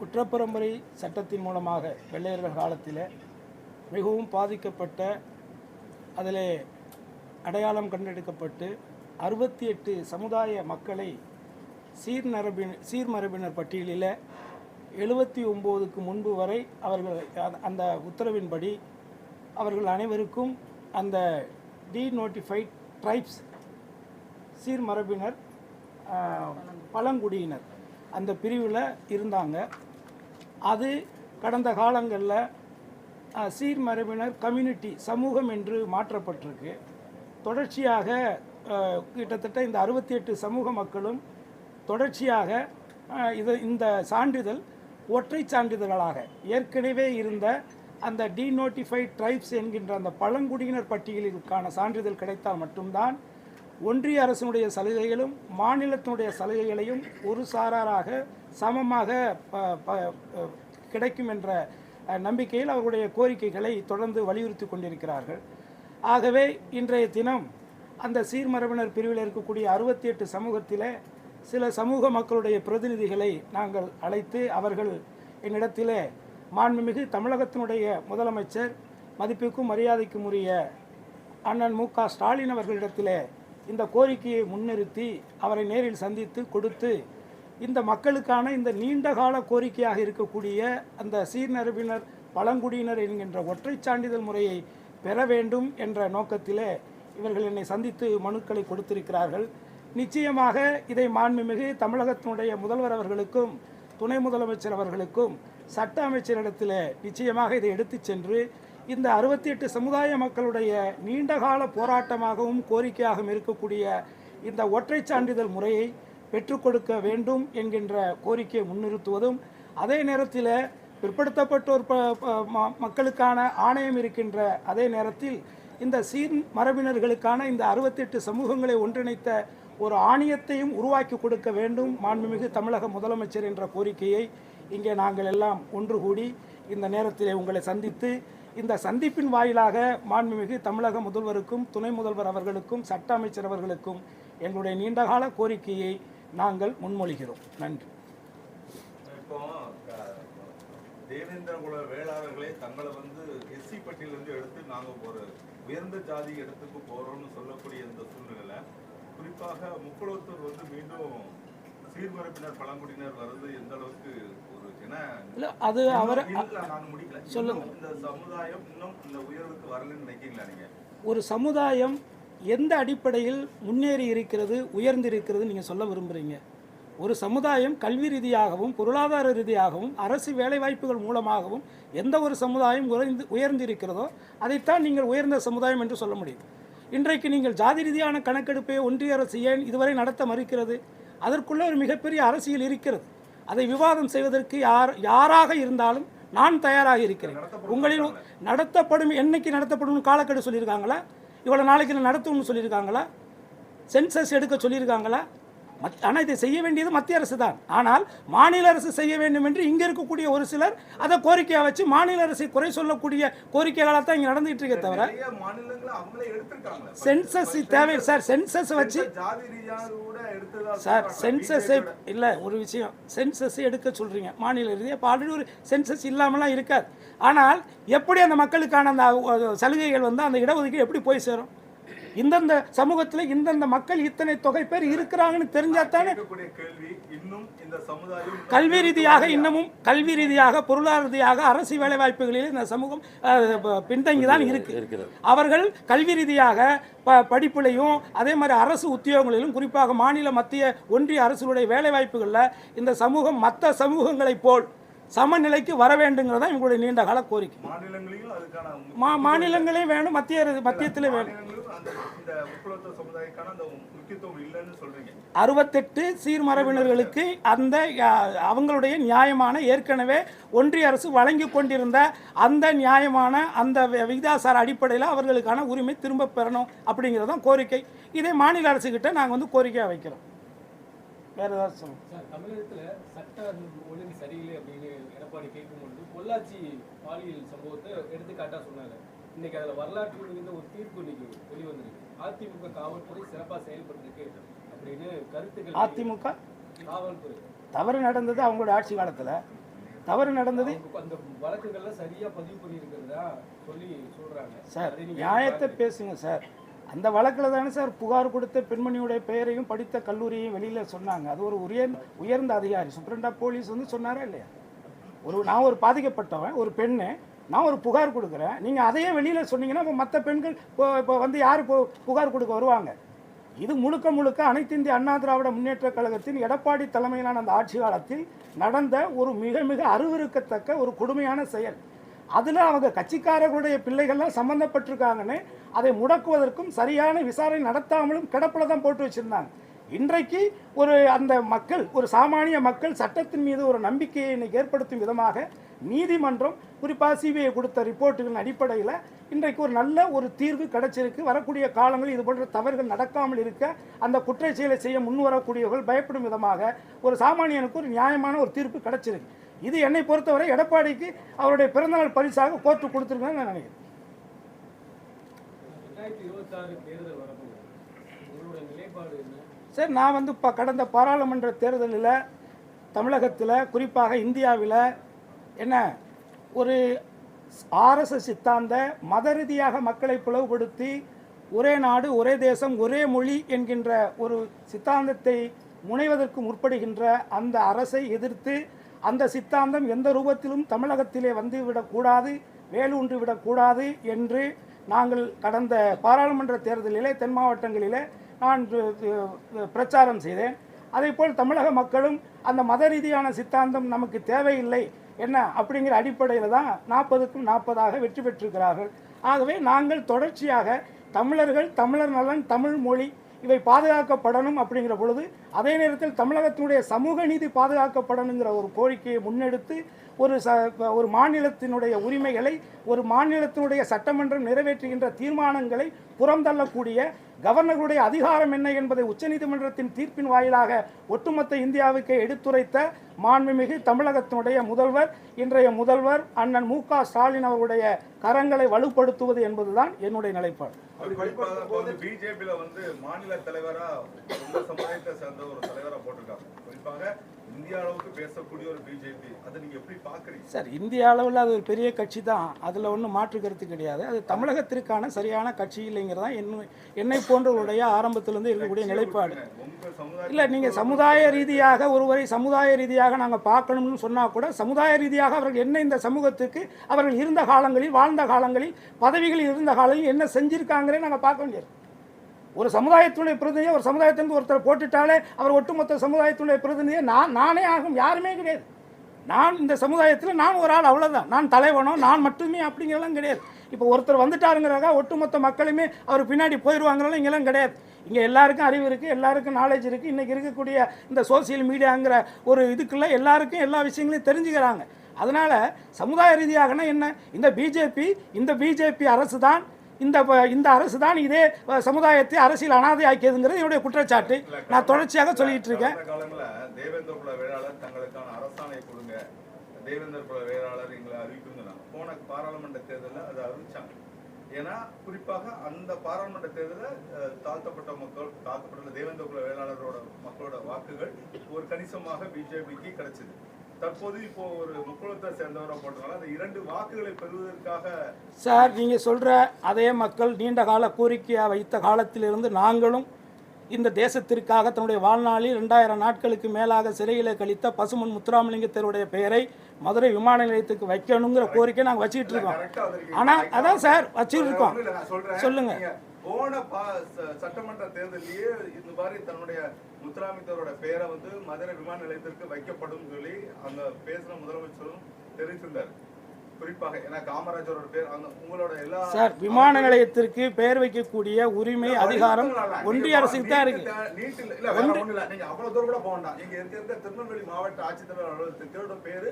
குற்றப்பரம்பரை சட்டத்தின் மூலமாக வெள்ளையர்கள் காலத்தில் மிகவும் பாதிக்கப்பட்ட அதில் அடையாளம் கண்டெடுக்கப்பட்டு அறுபத்தி எட்டு சமுதாய மக்களை சீர்நரபின் சீர்மரபினர் பட்டியலில் எழுபத்தி ஒம்போதுக்கு முன்பு வரை அவர்கள் அந்த- உத்தரவின்படி அவர்கள் அனைவருக்கும் அந்த டி நோட்டிஃபைட் ட்ரைப்ஸ் சீர்மரபினர் பழங்குடியினர் அந்த பிரிவில் இருந்தாங்க. அது கடந்த காலங்களில் சீர்மரபினர் கம்யூனிட்டி சமூகம் என்று மாற்றப்பட்டிருக்கு. தொடர்ச்சியாக கிட்டத்தட்ட இந்த அறுபத்தி எட்டு சமூக மக்களும் தொடர்ச்சியாக இது இந்த சான்றிதழ் ஒற்றை சான்றிதழ்களாக ஏற்கனவே இருந்த அந்த டீநோட்டிஃபைட் ட்ரைப்ஸ் என்கின்ற அந்த பழங்குடியினர் பட்டியலிற்கான சான்றிதழ் கிடைத்தால் மட்டும்தான் ஒன்றிய அரசினுடைய சலுகைகளும் மாநிலத்தினுடைய சலுகைகளையும் ஒரு சாராராக சமமாக ப- ப- கிடைக்கும் என்ற நம்பிக்கையில் அவர்களுடைய கோரிக்கைகளை தொடர்ந்து வலியுறுத்தி கொண்டிருக்கிறார்கள். ஆகவே இன்றைய தினம் அந்த சீர்மரபினர் பிரிவில் இருக்கக்கூடிய அறுபத்தி எட்டு சமூகத்திலே சில சமூக மக்களுடைய பிரதிநிதிகளை நாங்கள் அழைத்து அவர்கள் என்னிடத்திலே மாண்புமிகு தமிழகத்தினுடைய முதலமைச்சர் மதிப்புக்கும் மரியாதைக்கும் உரிய அண்ணன் மு க ஸ்டாலின் அவர்களிடத்திலே இந்த கோரிக்கையை முன்னிறுத்தி அவரை நேரில் சந்தித்து கொடுத்து இந்த மக்களுக்கான இந்த நீண்டகால கோரிக்கையாக இருக்கக்கூடிய அந்த சீர்நரபினர் பழங்குடியினர் என்கின்ற ஒற்றை சான்றிதழ் முறையை பெற வேண்டும் என்ற நோக்கத்திலே இவர்கள் என்னை சந்தித்து மனுக்களை கொடுத்திருக்கிறார்கள். நிச்சயமாக இதை மாண்புமிகு தமிழகத்தினுடைய முதல்வர் அவர்களுக்கும் துணை முதலமைச்சர் அவர்களுக்கும் சட்ட அமைச்சரிடத்தில் நிச்சயமாக இதை எடுத்துச் சென்று இந்த அறுபத்தி எட்டு சமுதாய மக்களுடைய நீண்டகால போராட்டமாகவும் கோரிக்கையாகவும் இருக்கக்கூடிய இந்த ஒற்றை சான்றிதழ் முறையை பெற்றுக் கொடுக்க வேண்டும் என்கின்ற கோரிக்கையை முன்னிறுத்துவதும் அதே நேரத்தில் பிற்படுத்தப்பட்டோர் ப- ம- மக்களுக்கான ஆணையம் இருக்கின்ற அதே நேரத்தில் இந்த சீர் மரபினர்களுக்கான இந்த அறுபத்தெட்டு சமூகங்களை ஒன்றிணைத்த ஒரு ஆணையத்தையும் உருவாக்கி கொடுக்க வேண்டும் மாண்புமிகு தமிழக முதலமைச்சர் என்ற கோரிக்கையை இங்கே நாங்கள் எல்லாம் ஒன்று கூடி இந்த நேரத்திலே உங்களை சந்தித்து இந்த சந்திப்பின் வாயிலாக மாண்புமிகு தமிழக முதல்வருக்கும் துணை முதல்வர் அவர்களுக்கும் சட்ட அமைச்சர் அவர்களுக்கும் எங்களுடைய நீண்டகால கோரிக்கையை நாங்கள் முன்மொழிகிறோம். நன்றி. இப்போ தேவேந்திர குல வேளாளர்களே தங்களை வந்து எஸ்சி பட்டியலிருந்து எடுத்து நாங்கள் ஒரு உயர்ந்த ஜாதி இடத்துக்கு போறோம்னு சொல்லக்கூடிய இந்த சூழ்நிலை குறிப்பாக முக்குளத்தூர் வந்து மீண்டும் சீர்மரப்பினர் பழங்குடியினர் வர்றது எந்த அளவுக்கு ஒரு இல்லை அது அவர் சொல்லுங்க. ஒரு சமுதாயம் எந்த அடிப்படையில் முன்னேறி இருக்கிறது உயர்ந்திருக்கிறது நீங்கள் சொல்ல விரும்புகிறீங்க ஒரு சமுதாயம் கல்வி ரீதியாகவும் பொருளாதார ரீதியாகவும் அரசு வேலைவாய்ப்புகள் மூலமாகவும் எந்த ஒரு சமுதாயம் உயர்ந்து உயர்ந்திருக்கிறதோ அதைத்தான் நீங்கள் உயர்ந்த சமுதாயம் என்று சொல்ல முடியும். இன்றைக்கு நீங்கள் ஜாதி ரீதியான கணக்கெடுப்பை ஒன்றிய அரசு ஏன் இதுவரை நடத்த மறுக்கிறது? அதற்குள்ள ஒரு மிகப்பெரிய அரசியல் இருக்கிறது. அதை விவாதம் செய்வதற்கு யார் யாராக இருந்தாலும் நான் தயாராக இருக்கிறேன். உங்களில் நடத்தப்படும் என்னைக்கு நடத்தப்படும் காலக்கெடு சொல்லியிருக்காங்களா? இவ்வளோ நாளைக்கு நடத்தும்னு சொல்லியிருக்காங்களா? சென்சஸ் எடுக்க சொல்லியிருக்காங்களா? ஆனால் இதை செய்ய வேண்டியது மத்திய அரசு தான். ஆனால் மாநில அரசு செய்ய வேண்டும் என்று இங்கே இருக்கக்கூடிய ஒரு சிலர் அதை கோரிக்கையாக வச்சு மாநில அரசை குறை சொல்லக்கூடிய கோரிக்கைகளாக தான் இங்கே நடந்துகிட்டு இருக்கே தவிர சென்சஸ் தேவை சார் சென்சஸ் வச்சு சார். சென்சஸை இல்லை ஒரு விஷயம். சென்சஸ் எடுக்க சொல்கிறீங்க மாநில ரீதியாக இப்போ ஆல்ரெடி ஒரு சென்சஸ் இல்லாமலாம் இருக்காது. ஆனால் எப்படி அந்த மக்களுக்கான அந்த சலுகைகள் வந்து அந்த இடஒதுக்கீடு எப்படி போய் சேரும்? இந்தந்த சமூகத்தில் இந்தந்த மக்கள் இத்தனை தொகை பேர் இருக்கிறாங்கன்னு தெரிஞ்சால் தானே கேட்கக்கூடிய கேள்வி இன்னும் இந்த சமுதாயம் கல்வி ரீதியாக இன்னமும் கல்வி ரீதியாக பொருளாதார ரீதியாக அரசு வேலைவாய்ப்புகளில் இந்த சமூகம் அஹ், ப- பின்தங்கி தான் இருக்கு. அவர்கள் கல்வி ரீதியாக ப படிப்புலையும் அதே மாதிரி அரசு உத்தியோகங்களிலும் குறிப்பாக மாநில மத்திய ஒன்றிய அரசுடைய வேலைவாய்ப்புகளில் இந்த சமூகம் மற்ற சமூகங்களைப் போல் சமநிலைக்கு வர வேண்டுங்கிறது தான் எங்களுடைய நீண்ட கால கோரிக்கை. மா மாநிலங்களே வேணும் மத்திய அரசு மத்தியத்திலே வேணும். அறுபத்தெட்டு சீர்மரபினர்களுக்கு அந்த அவங்களுடைய நியாயமான ஏற்கனவே ஒன்றிய அரசு வழங்கி கொண்டிருந்த அந்த நியாயமான அந்த விகிதாசார அடிப்படையில் அவர்களுக்கான உரிமை திரும்ப பெறணும் அப்படிங்கிறது தான் கோரிக்கை. இதே மாநில அரசுக்கிட்ட நாங்கள் வந்து கோரிக்கையாக வைக்கிறோம். வேறு ஏதாவது சொல்லுங்க. சார் தமிழகத்துல சட்ட ஒழுங்கு சரியில்லை அப்படின்னு எடப்பாடி கேட்கும்பொழுது பொள்ளாச்சி பாலியல் சம்பவத்தை எடுத்துக்காட்டா சொன்னாங்க இன்னைக்கு அதுல வரலாற்று மிகுந்த ஒரு தீர்ப்பு இன்னைக்கு வெளிவந்திருக்கு. அதிமுக காவல்துறை சிறப்பா செயல்பட்டிருக்கு அப்படின்னு கருத்துக்கள் அதிமுக? காவல்துறை. தவறு நடந்தது அவங்களோட ஆட்சி காலத்தில். தவறு நடந்தது அந்த வழக்குகள்ல சரியா பதிவு பண்ணியிருக்கிறதா சொல்லி சொல்றாங்க. சார் நியாயத்தை பேசுங்க சார். அந்த வழக்கில் தானே சார் புகார் கொடுத்த பெண்மணியுடைய பெயரையும் படித்த கல்லூரியையும் வெளியில் சொன்னாங்க. அது ஒரு உயர் உயர்ந்த அதிகாரி. சூப்பரண்டா போலீஸ் வந்து சொன்னாரா இல்லையா? ஒரு நான் ஒரு பாதிக்கப்பட்டவன் ஒரு பெண்ணு நான் ஒரு புகார் கொடுக்குறேன். நீங்கள் அதையே வெளியில் சொன்னீங்கன்னா இப்போ மற்ற பெண்கள் இப்போ இப்போ வந்து யார் இப்போ புகார் கொடுக்க வருவாங்க? இது முழுக்க முழுக்க அனைத்து இந்திய அண்ணா திராவிட முன்னேற்ற கழகத்தின் எடப்பாடி தலைமையிலான அந்த ஆட்சி காலத்தில் நடந்த ஒரு மிக மிக அறிவிருக்கத்தக்க ஒரு கொடுமையான செயல். அதில் அவங்க கட்சிக்காரர்களுடைய பிள்ளைகள்லாம் சம்மந்தப்பட்டிருக்காங்கன்னு அதை முடக்குவதற்கும் சரியான விசாரணை நடத்தாமலும் கிடப்பில் தான் போட்டு வச்சுருந்தாங்க. இன்றைக்கு ஒரு அந்த மக்கள் ஒரு சாமானிய மக்கள் சட்டத்தின் மீது ஒரு நம்பிக்கையை இன்னைக்கு ஏற்படுத்தும் விதமாக நீதிமன்றம் குறிப்பாக சிபிஐ கொடுத்த ரிப்போர்ட்டுகளின் அடிப்படையில் இன்றைக்கு ஒரு நல்ல ஒரு தீர்வு கிடைச்சிருக்கு. வரக்கூடிய காலங்களில் இது போன்ற தவறுகள் நடக்காமல் இருக்க அந்த குற்றச்செயலை செய்ய முன்வரக்கூடியவர்கள் பயப்படும் விதமாக ஒரு சாமானியனுக்கு ஒரு நியாயமான ஒரு தீர்ப்பு கிடைச்சிருக்கு. இது என்னை பொறுத்தவரை எடப்பாடிக்கு அவருடைய பிறந்தநாள் பரிசாக கோர்ட்டு கொடுத்துருக்கான்னு நான் நினைக்கிறேன். சார் நான் வந்து இப்போ கடந்த பாராளுமன்ற தேர்தலில் தமிழகத்தில் குறிப்பாக இந்தியாவில் என்ன ஒரு ஆர்எஸ்எஸ் சித்தாந்த மத ரீதியாக மக்களை பிளவுபடுத்தி ஒரே நாடு ஒரே தேசம் ஒரே மொழி என்கின்ற ஒரு சித்தாந்தத்தை முனைவதற்கு முற்படுகின்ற அந்த அரசை எதிர்த்து அந்த சித்தாந்தம் எந்த ரூபத்திலும் தமிழகத்திலே வந்து விடக்கூடாது வேலூன்று விடக்கூடாது என்று நாங்கள் கடந்த பாராளுமன்ற தேர்தலிலே தென் மாவட்டங்களிலே நான் பிரச்சாரம் செய்தேன். அதேபோல் தமிழக மக்களும் அந்த மத ரீதியான சித்தாந்தம் நமக்கு தேவையில்லை என்ன அப்படிங்கிற அடிப்படையில் தான் நாற்பதுக்கும் நாற்பதாக வெற்றி பெற்றிருக்கிறார்கள். ஆகவே நாங்கள் தொடர்ச்சியாக தமிழர்கள் தமிழர் நலன் தமிழ் மொழி இவை பாதுகாக்கப்படணும் அப்படிங்கிற பொழுது அதே நேரத்தில் தமிழகத்தினுடைய சமூக நீதி பாதுகாக்கப்படணுங்கிற ஒரு கோரிக்கையை முன்னெடுத்து ஒரு ச ஒரு மாநிலத்தினுடைய உரிமைகளை ஒரு மாநிலத்தினுடைய சட்டமன்றம் நிறைவேற்றுகின்ற தீர்மானங்களை புறந்தள்ளக்கூடிய கவர்னர்களுடைய அதிகாரம் என்ன என்பதை உச்சநீதிமன்றத்தின் தீர்ப்பின் வாயிலாக ஒட்டுமொத்த இந்தியாவுக்கு எடுத்துரைத்த மாண்புமிகு தமிழகத்தினுடைய முதல்வர் இன்றைய முதல்வர் அண்ணன் மு க ஸ்டாலின் அவருடைய கரங்களை வலுப்படுத்துவது என்பதுதான் என்னுடைய நிலைப்பாடு. அப்படி வந்து மாநில தலைவரா இந்திய அளவுக்கு பேசக்கூடிய ஒரு பிஜேபி அதை எப்படி சார் இந்திய அளவில் அது ஒரு பெரிய கட்சி தான். அதில் ஒன்றும் மாற்று கருத்து கிடையாது. அது தமிழகத்திற்கான சரியான கட்சி இல்லைங்கிறதா என்ன என்னை போன்றவருடைய ஆரம்பத்திலிருந்து இருக்கக்கூடிய நிலைப்பாடு. இல்லை நீங்கள் சமுதாய ரீதியாக ஒருவரை சமுதாய ரீதியாக நாங்கள் பார்க்கணும்னு சொன்னால் கூட சமுதாய ரீதியாக அவர்கள் என்ன இந்த சமூகத்துக்கு அவர்கள் இருந்த காலங்களில் வாழ்ந்த காலங்களில் பதவிகளில் இருந்த காலங்களில் என்ன செஞ்சிருக்காங்களே நாங்கள் பார்க்க வேண்டியது. ஒரு சமுதாயத்தினுடைய பிரதிநிதியை ஒரு சமுதாயத்திலிருந்து ஒருத்தர் போட்டுட்டாலே அவர் ஒட்டுமொத்த சமுதாயத்தினுடைய பிரதிநிதியை. நான் நானே ஆகும் யாருமே கிடையாது. நான் இந்த சமுதாயத்தில் நான் ஒரு ஆள் அவ்வளோதான் நான் தலைவனோ நான் மட்டுமே அப்படிங்கிறலாம் கிடையாது. இப்போ ஒருத்தர் வந்துட்டாருங்கிறாங்க ஒட்டுமொத்த மக்களுமே அவர் பின்னாடி போயிடுவாங்கிறலாம் இங்கெல்லாம் கிடையாது. இங்கே எல்லாருக்கும் அறிவு இருக்குது எல்லாருக்கும் நாலேஜ் இருக்குது இன்றைக்கி இருக்கக்கூடிய இந்த சோசியல் மீடியாங்கிற ஒரு இதுக்குள்ளே எல்லாருக்கும் எல்லா விஷயங்களையும் தெரிஞ்சுக்கிறாங்க. அதனால் சமுதாய ரீதியாகனா என்ன? இந்த பிஜேபி இந்த பிஜேபி அரசு தான் இந்த இந்த அரசு தான் இதே சமுதாயத்தை அரசியல் அனாதை ஆக்கியதுங்கிறது என்னுடைய குற்றச்சாட்டு. நான் தொடர்ச்சியாக சொல்லிட்டு இருக்கேன் தேவேந்திர குல வேளாளர் எங்களை அறிவிக்கும் போன பாராளுமன்ற தேர்தலில் அதை அறிவிச்சாங்க. ஏன்னா குறிப்பாக அந்த பாராளுமன்ற தேர்தலில் தாழ்த்தப்பட்ட மக்கள் தாழ்த்தப்பட்ட தேவேந்திர குல வேளாளரோட மக்களோட வாக்குகள் ஒரு கணிசமாக பிஜேபிக்கு கிடைச்சது. தற்போது இப்போ ஒரு முக்குளத்தை சேர்ந்தவரை போட்டனால அந்த இரண்டு வாக்குகளை பெறுவதற்காக சார் நீங்கள் சொல்கிற அதே மக்கள் நீண்ட கால கோரிக்கையாக வைத்த காலத்திலிருந்து நாங்களும் இந்த தேசத்திற்காக தன்னுடைய வாழ்நாளில் ரெண்டாயிரம் நாட்களுக்கு மேலாக சிறையில் கழித்த பசுமன் முத்துராமலிங்கத்தருடைய பெயரை மதுரை விமான நிலையத்துக்கு வைக்கணுங்கிற கோரிக்கை நாங்கள் வச்சுக்கிட்டு இருக்கோம். ஆனால் அதான் சார் வச்சுக்கிட்டு இருக்கோம். ஒண்ணும் போன பா- சட்டமன்ற தேர்தலிலேயே இந்த மாதிரி தன்னுடைய முத்துராமித்தரோட பெயரை வந்து மதுரை விமான நிலையத்திற்கு வைக்கப்படும் சொல்லி அங்க பேசின முதலமைச்சரும் தெரிவித்திருந்தார் குறிப்பாக ஏன்னா காமராஜரோட பேர் அந்த உங்களோட எல்லா சார் விமான நிலையத்திற்கு பெயர் வைக்கக்கூடிய உரிமை அதிகாரம் ஒன்றிய அரசுக்கு தான் இருக்கு. நீட் இல்ல இல்ல வேற ஒண்ணும் இல்ல நீங்க அவ்வளவு தூரம் கூட போக வேண்டாம். இங்க இருக்க திருநெல்வேலி மாவட்ட ஆட்சித்தலைவர் அலுவலகத்துக்கு பேரு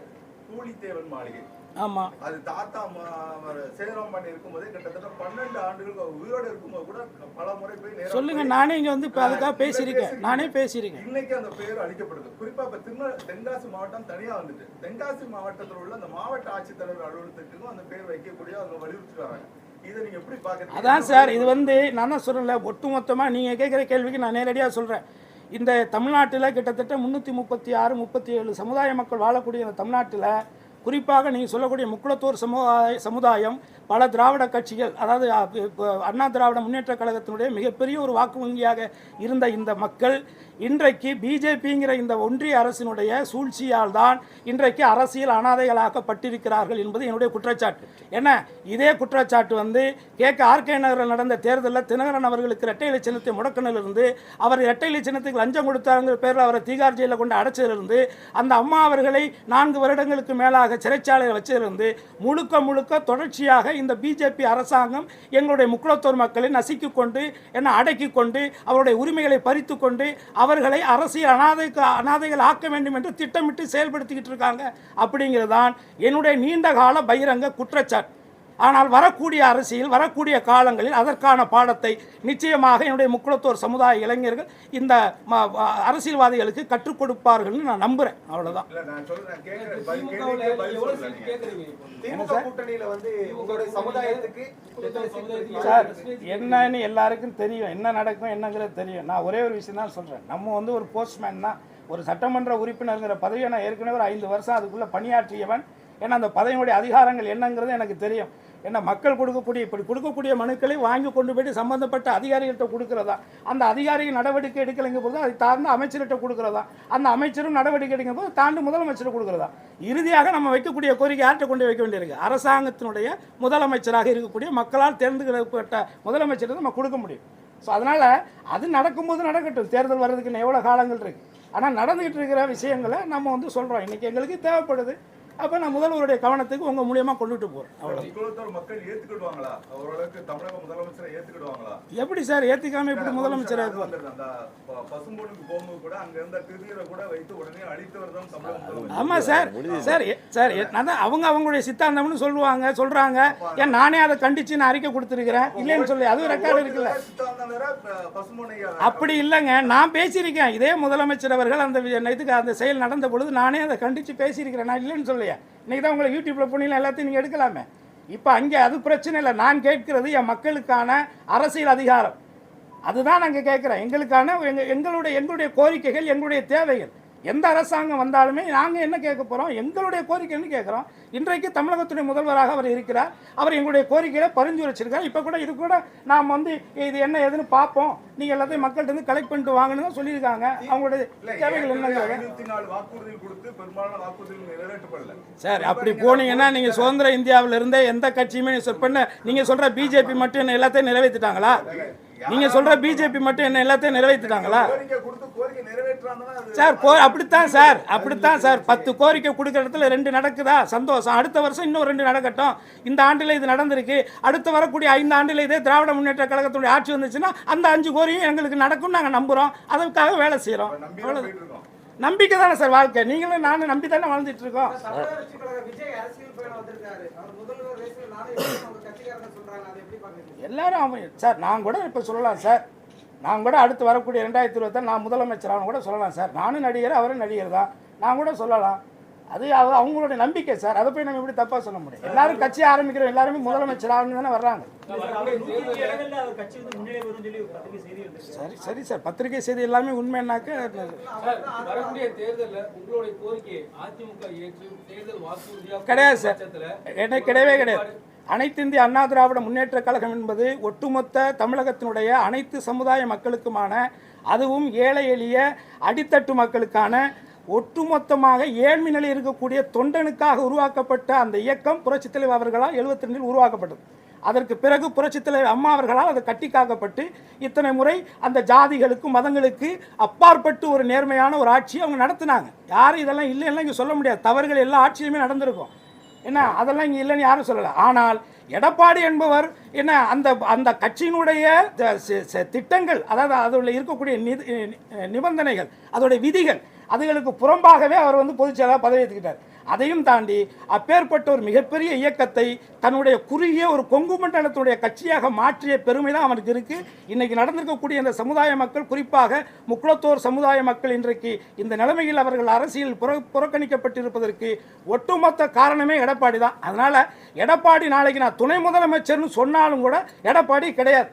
பூலித்தேவன் மாளிகை. ஆமாம் அது தாத்தா ம- அவர் சேதனம் பண்ணி இருக்கும்போதே கிட்டத்தட்ட பன்னெண்டு ஆண்டுகளுக்கு உயிரோடு இருக்கும்போது கூட பல முறை போய் சொல்லுங்க நானே இங்கே வந்து இப்போ அதுக்காக பேசியிருக்கேன். நானே பேசியிருக்கேன். இன்னைக்கு அந்த பேர் அளிக்கப்படுது. குறிப்பா இப்ப திருநெ தென்காசி மாவட்டம் தனியா வந்துட்டு தென்காசி மாவட்டத்தில் உள்ள அந்த மாவட்ட ஆட்சித்தலைவர் அலுவலகத்துக்கும் அந்த பேர் வைக்கக்கூடிய அவங்க வலியுறுத்தி வராங்க அதான் சார் இது வந்து நான் தான் சொல்லல ஒட்டுமொத்தமாக நீங்கள் கேட்குற கேள்விக்கு நான் நேரடியாக சொல்கிறேன் இந்த தமிழ்நாட்டில் கிட்டத்தட்ட முந்நூற்றி முப்பத்தி ஆறு முப்பத்தி ஏழு சமுதாய மக்கள் வாழக்கூடிய இந்த தமிழ்நாட்டில் குறிப்பாக நீங்கள் சொல்லக்கூடிய முக்குளத்தூர் சமுதாய சமுதாயம் பல திராவிட கட்சிகள் அதாவது இப்போ அண்ணா திராவிட முன்னேற்ற கழகத்தினுடைய மிகப்பெரிய ஒரு வாக்கு வங்கியாக இருந்த இந்த மக்கள் இன்றைக்கு பிஜேபிங்கிற இந்த ஒன்றிய அரசினுடைய சூழ்ச்சியால் தான் இன்றைக்கு அரசியல் அனாதைகளாக்கப்பட்டிருக்கிறார்கள் என்பது என்னுடைய குற்றச்சாட்டு. என்ன? இதே குற்றச்சாட்டு வந்து கே. கே. ஆர்கே நகரில் நடந்த தேர்தலில் தினகரன் அவர்களுக்கு இரட்டை இலை சின்னத்தை முடக்கினிலிருந்து அவர் இரட்டை இலை சின்னத்துக்கு லஞ்சம் கொடுத்தாங்கிற பேரில் அவரை தீகார் ஜெயிலில் கொண்டு அடைச்சதிலிருந்து அந்த அம்மா அவர்களை நான்கு வருடங்களுக்கு மேலாக சிறைச்சாலையில் வச்சிருந்து முழுக்க முழுக்க தொடர்ச்சியாக இந்த பிஜேபி அரசாங்கம் எங்களுடைய முக்குளத்தூர் மக்களை நசுக்கி கொண்டு என்ன அடக்கி கொண்டு அவருடைய உரிமைகளை பறித்து கொண்டு அவர்களை அரசியல் அனாதைக்கு அனாதைகள் ஆக்க வேண்டும் என்று திட்டமிட்டு செயல்படுத்திக்கிட்டு இருக்காங்க. அப்படிங்கிறதான் என்னுடைய நீண்ட கால பகிரங்க குற்றச்சாட்டு. ஆனால் வரக்கூடிய அரசியல் வரக்கூடிய காலங்களில் அதற்கான பாடத்தை நிச்சயமாக என்னுடைய முக்குளத்தோர் சமுதாய இளைஞர்கள் இந்த ம- அரசியல்வாதிகளுக்கு கற்றுக் கொடுப்பார்கள்னு நான் சீட் சமுதாயத்துக்கு சார் என்னன்னு எல்லாருக்கும் தெரியும். என்ன நடக்கும் என்னங்கிறது தெரியும். நான் ஒரே ஒரு விஷயம் தான் சொல்கிறேன் நம்ம வந்து ஒரு போஸ்ட்மேன் தான் ஒரு சட்டமன்ற உறுப்பினருங்கிற பதவியை நான் ஏற்கனவே ஒரு ஐந்து வருஷம் அதுக்குள்ளே பணியாற்றியவன். ஏன்னா அந்த பதவியுடைய அதிகாரங்கள் என்னங்கிறது எனக்கு தெரியும். ஏன்னா மக்கள் கொடுக்கக்கூடிய இப்படி கொடுக்கக்கூடிய மனுக்களை வாங்கி கொண்டு போயிட்டு சம்மந்தப்பட்ட அதிகாரிகள்கிட்ட கொடுக்குறதா? அந்த அதிகாரிகள் நடவடிக்கை எடுக்கலைங்க போது அதை தாழ்ந்த அமைச்சர்கிட்ட கொடுக்குறதா? அந்த அமைச்சரும் நடவடிக்கை எடுக்கும் போது தாண்டி முதலமைச்சர் கொடுக்குறதா? இறுதியாக நம்ம வைக்கக்கூடிய கோரிக்கை யார்கிட்ட கொண்டு வைக்க வேண்டியிருக்கு? அரசாங்கத்தினுடைய முதலமைச்சராக இருக்கக்கூடிய மக்களால் தேர்ந்தெடுக்கப்பட்ட முதலமைச்சர் நம்ம கொடுக்க முடியும். ஸோ அதனால் அது நடக்கும்போது நடக்கட்டும். தேர்தல் வர்றதுக்கு இன்னும் எவ்வளோ காலங்கள் இருக்குது ஆனால் நடந்துகிட்டு இருக்கிற விஷயங்களை நம்ம வந்து சொல்கிறோம் இன்றைக்கி எங்களுக்கு தேவைப்படுது. அப்போ நான் முதல்வருடைய கவனத்துக்கு உங்கள் மூலியமாக கொண்டுட்டு போகிறேன் அவ்வளோ மக்கள் ஏத்துக்கிடுவாங்களா? ஓரளவுக்கு தமிழக முதலமைச்சரை ஏத்துக்கிடுவாங்களா? எப்படி சார்? ஏற்றிக்காம எப்படி முதலமைச்சராக அது வந்துடுது. அந்த ப- பசும்பொன்னுக்கு போகும்போது கூட அங்க இருந்த திருநீரை கூட வைத்து உடனே அழித்தவர் தான் தமிழக முதலமைச்சர். ஆமாம் சார். சார் சார் நான் தான் அவங்க அவங்களுடைய சித்தாந்தம்னு சொல்லுவாங்க சொல்கிறாங்க ஏன் நானே அதை கண்டித்து நான் அறிக்கை கொடுத்துருக்கிறேன்? இல்லைன்னு சொல்லி அதுவும் ரெக்கார்டு இருக்குல்ல. அப்படி இல்லைங்க. நான் பேசியிருக்கேன். இதே முதலமைச்சர் அவர்கள் அந்த இதுக்கு அந்த செயல் நடந்த பொழுது நானே அதை கண்டித்து பேசியிருக்கிறேன். நான் இல்லைன்னு இல்லையா? இன்னைக்கு தான் உங்களை யூடியூப்பில் போனீங்களா எல்லாத்தையும் நீங்கள் எடுக்கலாமே. இப்போ அங்கே அது பிரச்சனை இல்லை. நான் கேட்கிறது என் மக்களுக்கான அரசியல் அதிகாரம். அதுதான் நாங்கள் கேட்குறோம் எங்களுக்கான எங்க எங்களுடைய எங்களுடைய கோரிக்கைகள் எங்களுடைய தேவைகள். எந்த அரசாங்கம் வந்தாலுமே நாங்கள் என்ன கேட்க போகிறோம் எங்களுடைய கோரிக்கைன்னு கேட்குறோம். இன்றைக்கு தமிழகத்துடைய முதல்வராக அவர் இருக்கிறார். அவர் எங்களுடைய கோரிக்கையை பரிந்துரைச்சிருக்கார். இப்போ கூட இது கூட நாம் வந்து இது என்ன ஏதுன்னு பார்ப்போம். நீங்கள் எல்லாத்தையும் மக்கள்கிட்ட இருந்து கலெக்ட் பண்ணிட்டு வாங்கன்னு தான் சொல்லியிருக்காங்க. அவங்களுடைய தேவைகள் நிறைவேற்றப்படல. சார் அப்படி போனீங்கன்னா நீங்கள் சுதந்திர இந்தியாவில் இருந்தே எந்த கட்சியுமே பண்ண நீங்கள் சொல்கிற பிஜேபி மட்டும் என்ன எல்லாத்தையும் நிறைவேற்றிட்டாங்களா நீங்கள் சொல்கிற பிஜேபி மட்டும் என்ன எல்லாத்தையும் நிறைவேற்றிட்டாங்களா? சார் கோ அப்படித்தான் சார் அப்படித்தான் சார். பத்து கோரிக்கை கொடுக்குற இடத்துல ரெண்டு நடக்குதா? சந்தோஷம். அடுத்த வருஷம் இன்னும் ரெண்டு நடக்கட்டும். இந்த ஆண்டில் இது நடந்திருக்கு. அடுத்து வரக்கூடிய ஐந்து ஆண்டில் இதே திராவிட முன்னேற்ற கழகத்துடைய ஆட்சி வந்துச்சுன்னா அந்த அஞ்சு கோரியும் எங்களுக்கு நடக்கும் நாங்கள் நம்புகிறோம் அதுக்காக வேலை செய்கிறோம் அவ்வளோ நம்பிக்கை தானே சார் வாழ்க்கை? நீங்களும் நானும் நம்பி தானே வாழ்ந்துட்டு இருக்கோம். எல்லாரும் அவன் சார் நான் கூட இப்போ சொல்லலாம் சார். நான் கூட அடுத்து வரக்கூடிய ரெண்டாயிரத்தி இருபத்தாறு நான் முதலமைச்சர் அவன் கூட சொல்லலாம் சார். நானும் நடிகர் அவரும் நடிகர் தான். நான் கூட சொல்லலாம். அது அவங்களுடைய நம்பிக்கை சார். அதை போய் நம்ம எப்படி தப்பாக சொல்ல முடியும்? எல்லாரும் கட்சி ஆரம்பிக்கிறோம். எல்லாருமே முதலமைச்சர் ஆகணும் தானே வர்றாங்க. சரி சரி சார். பத்திரிகை செய்தி எல்லாமே உண்மைனாக்க கிடையாது சார். என்ன கிடையவே கிடையாது. அனைத்து இந்திய அண்ணா திராவிட முன்னேற்ற கழகம் என்பது ஒட்டுமொத்த தமிழகத்தினுடைய அனைத்து சமுதாய மக்களுக்குமான அதுவும் ஏழை எளிய அடித்தட்டு மக்களுக்கான ஒட்டுமொத்தமாக ஏழ்மை நிலை இருக்கக்கூடிய தொண்டனுக்காக உருவாக்கப்பட்ட அந்த இயக்கம் புரட்சித் தலைவர் அவர்களால் எழுபத்தி ரெண்டில் உருவாக்கப்பட்டது. அதற்கு பிறகு புரட்சித் தலைவர் அம்மா அவர்களால் அது கட்டி காக்கப்பட்டு இத்தனை முறை அந்த ஜாதிகளுக்கு மதங்களுக்கு அப்பாற்பட்டு ஒரு நேர்மையான ஒரு ஆட்சியை அவங்க நடத்தினாங்க. யாரும் இதெல்லாம் இல்லைன்னா இங்கே சொல்ல முடியாது. தவறுகள் எல்லா ஆட்சியுமே நடந்திருக்கும். என்ன? அதெல்லாம் இங்கே இல்லைன்னு யாரும் சொல்லலை. ஆனால் எடப்பாடி என்பவர் என்ன அந்த அந்த கட்சியினுடைய திட்டங்கள் அதாவது அதில் இருக்கக்கூடிய நிதி நிபந்தனைகள் அதோடைய விதிகள் அதுகளுக்கு புறம்பாகவே அவர் வந்து பொதுச் செயலாளர் பதவி ஏற்றுக்கிட்டார் அதையும் தாண்டி அப்பேற்பட்ட ஒரு மிகப்பெரிய இயக்கத்தை தன்னுடைய குறுகிய ஒரு கொங்கு மண்டலத்துடைய கட்சியாக மாற்றிய பெருமை தான் அவனுக்கு இருக்கு. இன்னைக்கு நடந்திருக்கக்கூடிய இந்த சமுதாய மக்கள் குறிப்பாக முக்குளத்தோர் சமுதாய மக்கள் இன்றைக்கு இந்த நிலைமையில் அவர்கள் அரசியல் புற புறக்கணிக்கப்பட்டிருப்பதற்கு ஒட்டுமொத்த காரணமே எடப்பாடி தான். அதனால எடப்பாடி நாளைக்கு நான் துணை முதலமைச்சர்னு சொன்னாலும் கூட எடப்பாடி கிடையாது.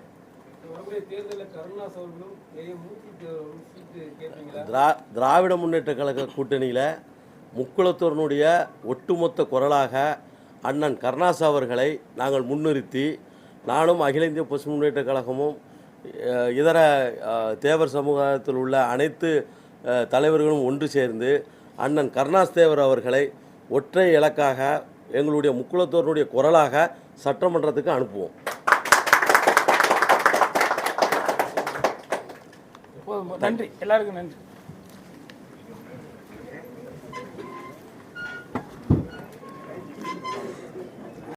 தேர்தலில் கருணாஸ் அவர்களும் திரா திராவிட முன்னேற்ற கழக கூட்டணியில் முக்குளத்தூரனுடைய ஒட்டுமொத்த குரலாக அண்ணன் கருணாஸ் அவர்களை நாங்கள் முன்னிறுத்தி நானும் அகில இந்திய பசு முன்னேற்ற கழகமும் இதர தேவர் சமூகத்தில் உள்ள அனைத்து தலைவர்களும் ஒன்று சேர்ந்து அண்ணன் கருணாஸ் தேவர் அவர்களை ஒற்றை இலக்காக எங்களுடைய முக்குளத்தோரனுடைய குரலாக சட்டமன்றத்துக்கு அனுப்புவோம். நன்றி. எல்லாருக்கும் நன்றி.